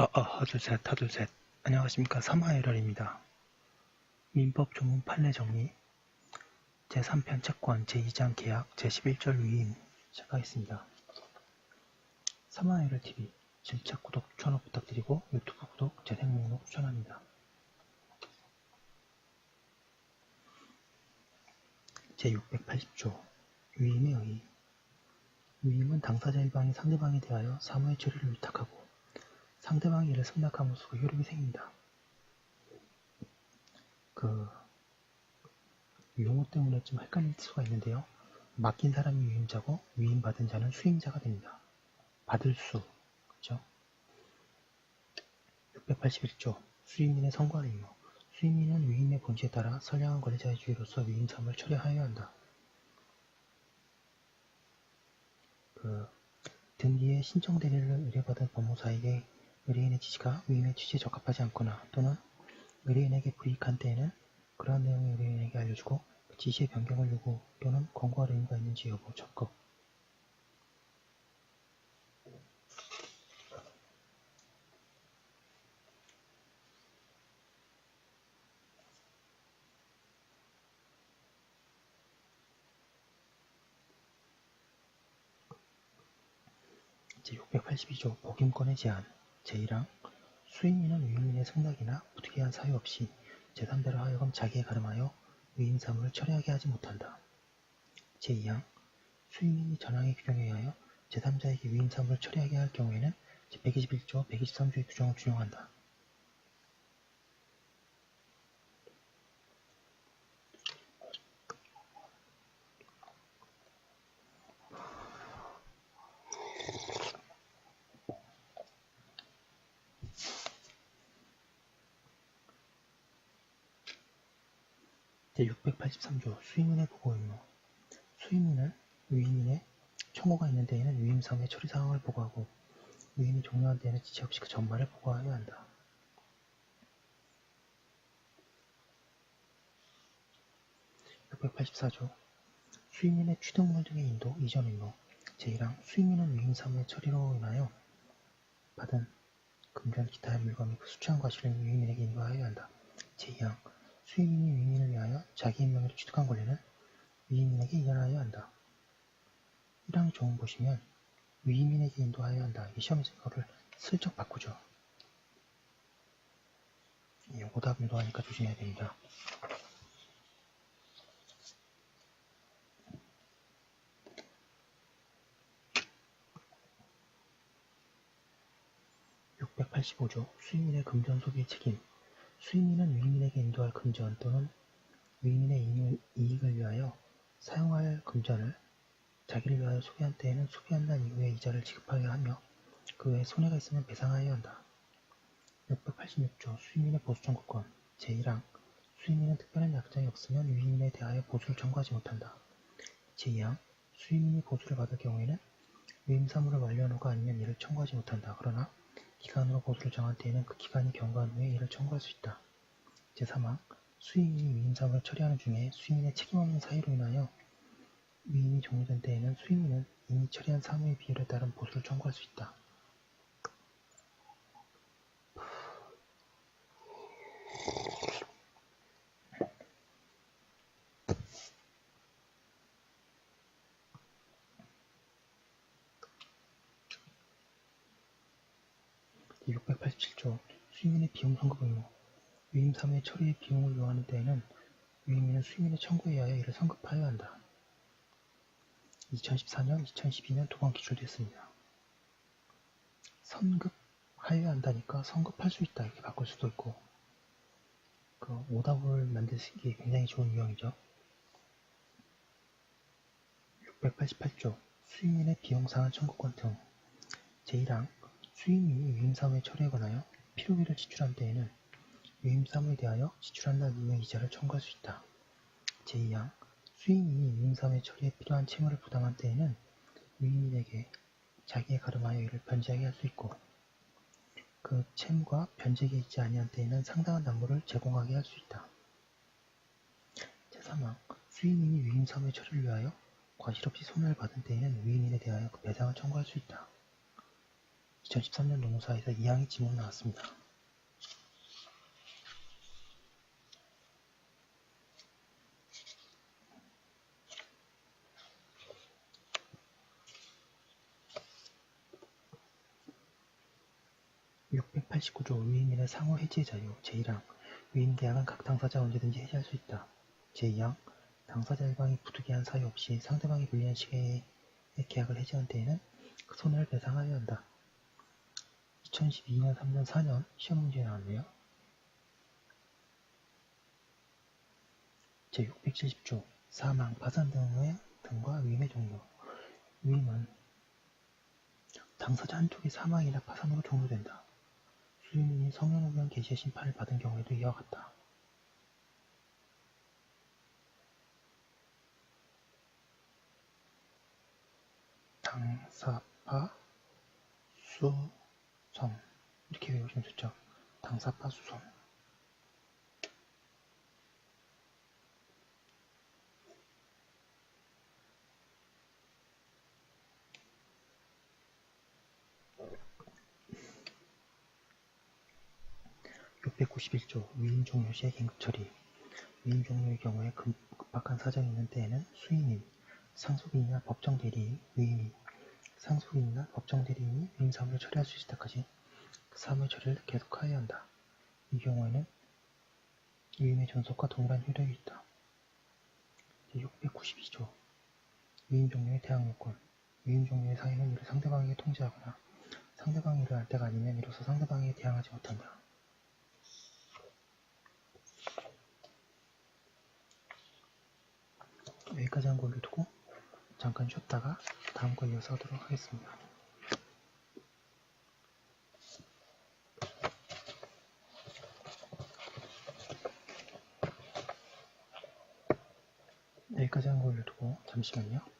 아, 아, 하둘셋, 하둘셋. 안녕하십니까. 사마에럴입니다. 민법 조문 판례 정리 제3편 채권 제2장 계약 제11절 위임 시작하겠습니다. 사마에럴 TV 질책 구독 추천을 부탁드리고 유튜브 구독 재생 목록 추천합니다. 제680조 위임의 의의 위임은 당사자 일방이 상대방에 대하여 사무의 처리를 위탁하고 상대방이 이를 승낙함으로써 효력이 생깁니다. 그 용어 때문에 좀 헷갈릴 수가 있는데요. 맡긴 사람이 위임자고 위임받은 자는 수임자가 됩니다. 받을 수, 그렇죠? 681조 수임인의 선과 의무 수임인은 위임의 본질에 따라 선량한 권리자의 주의로서 위임 사무를 처리하여야 한다. 그 등기에 신청 대리를 의뢰받은 법무사에게 의뢰인의 지시가 위임의 취지에 적합하지 않거나 또는 의뢰인에게 불이익한 때에는 그러한 내용을 의뢰인에게 알려주고 그 지시의 변경을 요구 또는 권고할 의무가 있는지 여부 적극. 제682조 복임권의 제한 제1항 수임인은 위임인의 승낙이나 부득이한 사유 없이 제3자로 하여금 자기에 가름하여 위임 사무를 처리하게 하지 못한다. 제2항 수임인이 전항의 규정에 의하여 제3자에게 위임 사무를 처리하게 할 경우에는 제121조 123조의 규정을 준용한다. 제683조 수임인의 보고 의무 수임인은 위임인의 청구가 있는 데에는 위임 사무의 처리 상황을 보고하고 위임이 종료한 데에는 지체 없이 그 전말을 보고하여야 한다. (684조) 수임인의 취득물 등의 인도, 이전 의무 제1항 수임인은 위임 사무의 처리로 인하여 받은 금전 기타의 물건 및 수취한 과실을 위임인에게 인도하여야 한다. 제2항 수임인이 위임인을 위하여 자기의 명예를 취득한 권리는 위임인에게 이전하여야 한다. 1항 조문 보시면 위임인에게 인도하여야 한다. 이게 시험에서 이거를 슬쩍 바꾸죠. 이 오답 유도하니까 조심해야 됩니다. (685조) 수임인의 금전 소비의 책임 수임인은 위임인에게 인도할 금전 또는 위임인의 이익을 위하여 사용할 금전을 자기를 위하여 소비한 때에는 소비한 날 이후에 이자를 지급하게 하며 그 외에 손해가 있으면 배상하여야 한다. 686조 수임인의 보수 청구권 제1항 수임인은 특별한 약정이 없으면 위임인에 대하여 보수를 청구하지 못한다. 제2항 수임인이 보수를 받을 경우에는 위임 사무를 완료한 후가 아니면 이를 청구하지 못한다. 그러나 기간으로 보수를 정한 때에는 그 기간이 경과한 후에 이를 청구할 수 있다. 제3항 수임인이 위임사무를 처리하는 중에 수임인의 책임 없는 사유로 인하여 위임이 종료된 때에는 수임인은 이미 처리한 사무의 비율에 따른 보수를 청구할 수 있다. (687조) 수임인의 비용 선급 의무 위임 사무의 처리의 비용을 요하는 때에는 위임인은 수임인의 청구에 의하여 이를 선급하여야 한다. 2014년, 2012년 두 번 기출됐습니다. 선급하여야 한다니까 선급할 수 있다 이렇게 바꿀 수도 있고 그 오답을 만드시기 굉장히 좋은 유형이죠. 688조 수임인의 비용상한 청구권 등 제1항 수임인이 위임사무에 관하여 필요비를 지출한 때에는 위임사무에 대하여 지출한 날 이후에 이자를 청구할 수 있다. 제2항 수임인이 위임사무의 처리에 필요한 채무를 부담한 때에는 위임인에게 자기의 가름하여 이를 변제하게 할 수 있고 그 채무가 변제에 있지 아니한 때에는 상당한 담보를 제공하게 할 수 있다. 제3항 수임인이 위임사무의 처리를 위하여 과실 없이 손해를 받은 때에는 위임인에 대하여 그 배상을 청구할 수 있다. 2013년 노무사에서 2항의 지문 나왔습니다. (689조) 위임인의 상호 해지 자유 제1항 위임 계약은 각 당사자가 언제든지 해지할 수 있다. 제2항 당사자 일방이 부득이한 사유 없이 상대방이 불리한 시기에 계약을 해지한 때에는 그 손해를 배상하여야 한다. 2012년, 3년, 4년 시험 문제에 나왔네요. 제670조 사망, 파산 등의 등과 위임의 종류 위임은 당사자 한쪽이 사망이나 파산으로 종료된다. 수임인이 성형의견 개시의 심판을 받은 경우에도 이와 같다. 당사파 수 선. 이렇게 외우시면 좋죠. 당사파 수선. (691조) 위임 종료 시의 긴급 처리. 위임 종료의 경우에 급, 급박한 사정이 있는 때에는 수임인, 상속인이나 법정 대리인, 위임인, 상속인이나 법정 대리인이 위임 사무를 처리할 수 있을 때까지 그 사무의 처리를 계속하여야 한다. 이 경우에는 위임의 존속과 동일한 효력이 있다. 692조 위임 종료의 대항 요건 위임 종료의 사유는 이를 상대방에게 통지하거나 상대방이 이를 알 때가 아니면 이로써 상대방에게 대항하지 못한다. 여기까지 한거 올려두고 잠깐 쉬었다가 다음 거 이어서 하도록 하겠습니다. 여기까지 한거 올려두고 잠시만요.